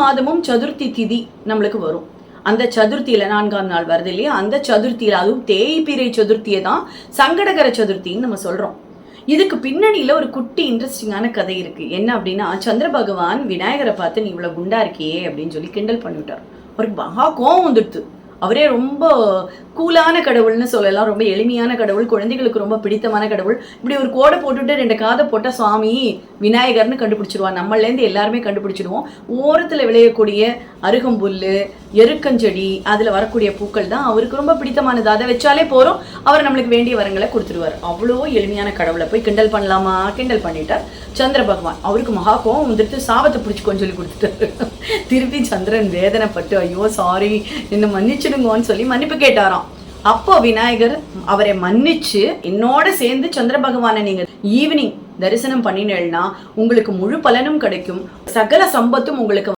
மாதமும் சதுர்த்தி திதி நம்மளுக்கு வரும். அந்த சதுர்த்தியில் நான்காம் நாள் வருது இல்லையா? அந்த சதுர்த்தியில அதுவும் தேய்பிரை சதுர்த்தியை தான் சங்கடகர சதுர்த்தின்னு நம்ம சொல்றோம். இதுக்கு பின்னணியில ஒரு குட்டி இன்ட்ரெஸ்டிங்கான கதை இருக்கு. என்ன அப்படின்னா சந்திர பகவான் விநாயகரை பார்த்து நீ இவ்வளவு குண்டா இருக்கியே அப்படின்னு சொல்லி கிண்டல் பண்ணிவிட்டார். அவருக்கு மகா கோவம் வந்துடுது அவரே ரொம்ப கூலான கடவுள்னு சொல்லலாம். ரொம்ப எளிமையான கடவுள் குழந்தைகளுக்கு ரொம்ப பிடித்தமான கடவுள். இப்படி ஒரு கோடை போட்டுட்டு ரெண்டு காதை போட்டால் சுவாமி விநாயகர்னு கண்டுபிடிச்சிடுவான் நம்மளேருந்து எல்லாருமே கண்டுபிடிச்சிடுவோம். ஓரத்தில் விளையக்கூடிய அருகம்புல் எருக்கஞ்செடி அதில் வரக்கூடிய பூக்கள் தான் அவருக்கு ரொம்ப பிடித்தமானது. அதை வச்சாலே போகிறோம் அவர் நம்மளுக்கு வேண்டிய வரங்களை கொடுத்துருவார் அவ்வளோ எளிமையான கடவுளை போய் கிண்டல் பண்ணலாமா? கிண்டல் பண்ணிட்டார். சந்திர பகவான் அவருக்கு மகா கோவம் வந்துட்டு சாபத்தை பிடிச்சிக்கோன்னு சொல்லி கொடுத்துட்டாரு. திருப்பி சந்திரன் வேதனைப்பட்டு ஐயோ சாரி என்ன மன்னிச்சிடுங்கோன்னு சொல்லி மன்னிப்பு கேட்டாராம். அப்போ விநாயகர் அவரை மன்னிச்சு என்னோட சேர்ந்து சந்திர பகவானை நீங்க ஈவினிங் தரிசனம் பண்ணினேன்னா உங்களுக்கு முழு பலனும் கிடைக்கும். சகல சம்பத்தும் உங்களுக்கு